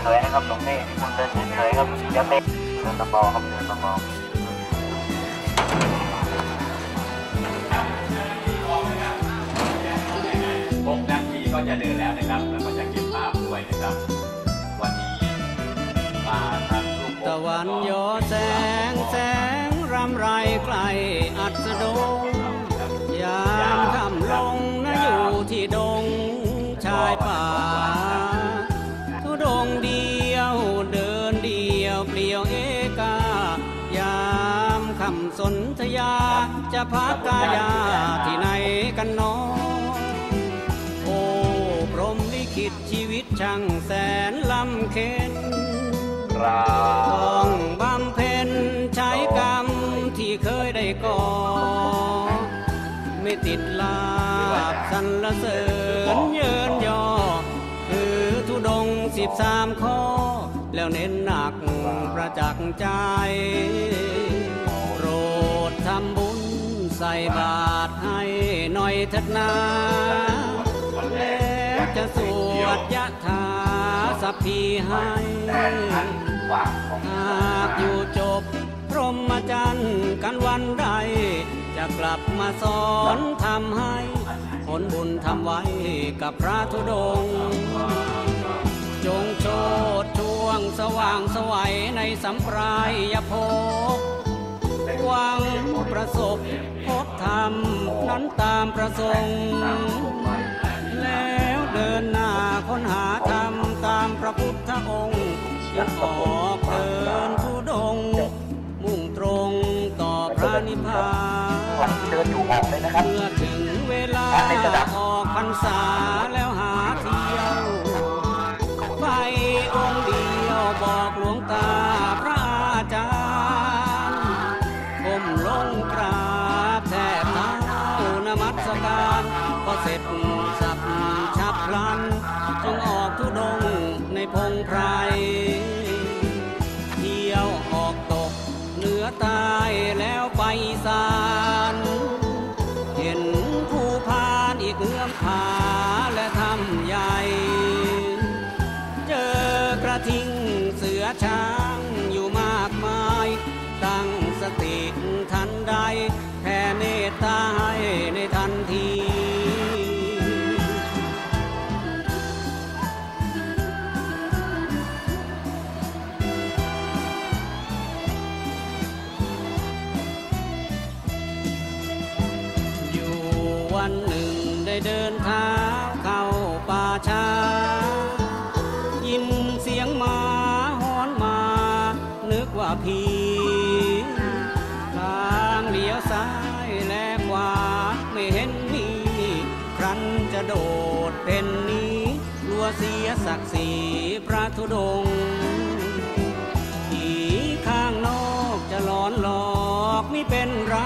เฉยๆนะครับหลวงพี่คุณเดินเฉยๆครับอย่าเตะเดินเบาๆครับเดินเบา6นาทีก็จะเดินแล้วนะครับ แล้วก็จะเก็บภาพด้วยนะครับ วันนี้มาทางลูกตะวันยอแสงแสงรำไรไกลอัสดง สนธยา จะพักกายาที่ไหนกันเนอโอ้พรหมลิขิตชีวิตช่างแสนลำเค็นราต้องบำเพ็ญใช้กรรมที่เคยได้ก่อ ไม่ติดลาบสรรเสริญเยินยอคือทุดงสิบสามข้อ แล้วเน้นหนักประจักษ์ใจโปรดทำบุญใส่บาตรให้หน่อยเถิดนาแล้วจะสวดยะถาสัพพีให้องหากอยู่จบพรหมจรรย์กันวันใด จะกลับมาสอนทำให้ ผลบุญทำไว้กับพระธุดงจงโชดช่วงสว่างสวัยในสัมปรายภพ บธรรมนั้นตามประสงค์ แล้วเดินหน้าค้นหาธรรมตามพระพุทธองค์ยังออกเดินทุดงค์มุ่งตรงต่อพระนิพพาๆวันนที่เดินอยู่ออกเลยนะครับเมื่อถึงเวลาออกพรรษาแล้วหาเที่ยวไปองค์เดียวบอกหลวงตา็จสับฉับพลันจึงออกทุดงในพงไพรเที่ยวออกตกเหนือใต้แล้วไปสานเห็นภูพานอีกเอื้อมผาและทำใหญ่ เจอกระทิงเสือช้า วันหนึ่งได้เดินเท้าเข้าป่าช้า ยินเสียงหมาหอนมา นึกว่าผีทางเลี้ยวซ้ายและขวาไม่เห็นมี ครั้นจะโดดเป็นนี้กลัวเสียศักดิ์ศรีพระธุดงค์ผีข้างนอกจะหลอนหลอกไม่เป็นไร